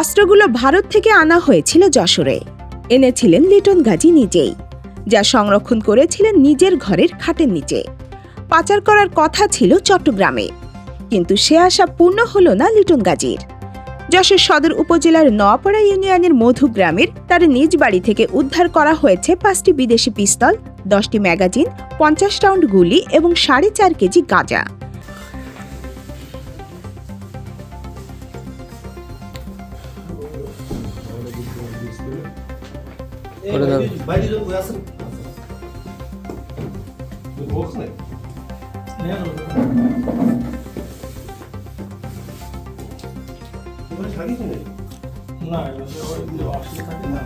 অস্ত্রগুলো ভারত থেকে আনা হয়েছিল যশোরে। এনেছিলেন লিটন গাজী নিজেই, যা সংরক্ষণ করেছিলেন নিজের ঘরের খাটের নিচে। পাচার করার কথা ছিল চট্টগ্রামে, কিন্তু সে আশা পূর্ণ হল না লিটন গাজীর। যশোর সদর উপজেলার নোয়াপাড়া ইউনিয়নের মধু গ্রামের তার নিজ বাড়ি থেকে উদ্ধার করা হয়েছে পাঁচটি বিদেশি পিস্তল, দশটি ম্যাগাজিন, পঞ্চাশ রাউন্ড গুলি এবং সাড়ে চার কেজি গাঁজা। করে দাও। না অসুবিধা থাকে না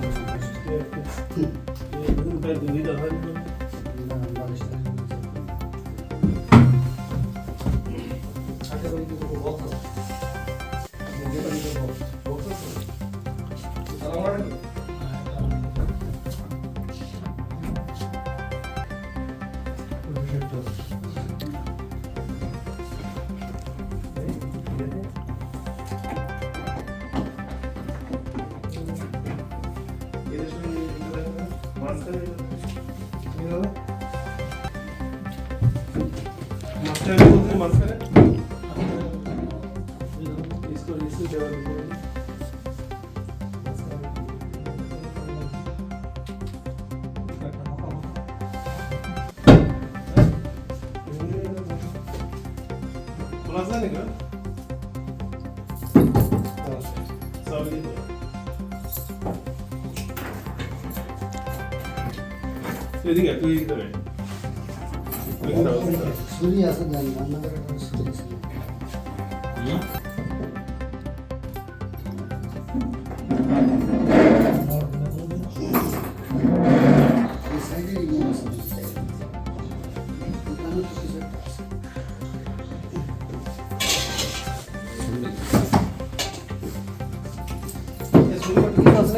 মাঝখানে মাঝখানে ইস্কুল ইস্কুল দেওয়া Kulaklarını gör. Tamam. Sabit edin. Dedin ya, kıyı gidelim. Kıyı gidelim. Suriye yazı yani, anlamda bir sürü yazı.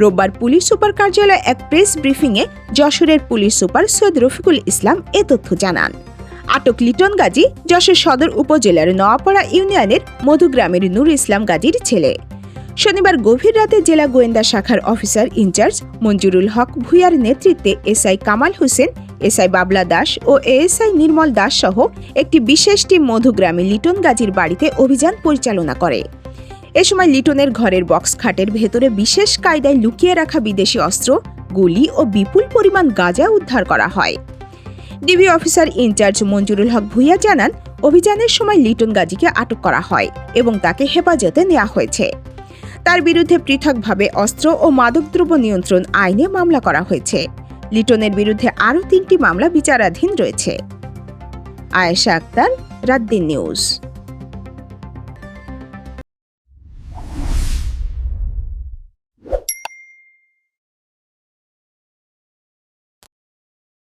রোববার পুলিশ সুপার কার্যালয়ে এক প্রেস ব্রিফিংয়ে যশোরের পুলিশ সুপার সৈয়দ রফিকুল ইসলাম এ তথ্য জানান। আটক লিটন গাজী, যশোর সদর উপজেলার নোয়াপাড়া ইউনিয়নের মধুগ্রামের নূর ইসলাম গাজীর ছেলে। শনিবার গভীর রাতে জেলা গোয়েন্দা শাখার officer in charge Manjurul Haque ভুইয়ার নেতৃত্বে এসআই কামাল হোসেন, এসআই বাবলা দাস ও এএসআই নির্মল দাস সহ একটি বিশেষ টিম মধুগ্রামে লিটন গাজীর বাড়িতে অভিযান পরিচালনা করে। এ সময় লিটনের ঘরের বক্স খাটের ভেতরে বিশেষ কায়দায় লুকিয়ে রাখা বিদেশি অস্ত্র, গুলি ও বিপুল পরিমাণ গাঁজা উদ্ধার করা হয়। DB officer in charge Manjurul Haque Bhuiyan জানান, অভিযানের সময় লিটন গাজীকে আটক করা হয় এবং তাকে হেফাজতে নেওয়া হয়েছে। তার বিরুদ্ধে পৃথকভাবে অস্ত্র ও মাদকদ্রব্য নিয়ন্ত্রণ আইনে মামলা করা হয়েছে। লিটনের বিরুদ্ধে আরও তিনটি মামলা বিচারাধীন রয়েছে। আয়েশা আক্তার রাদ্দিন নিউজ।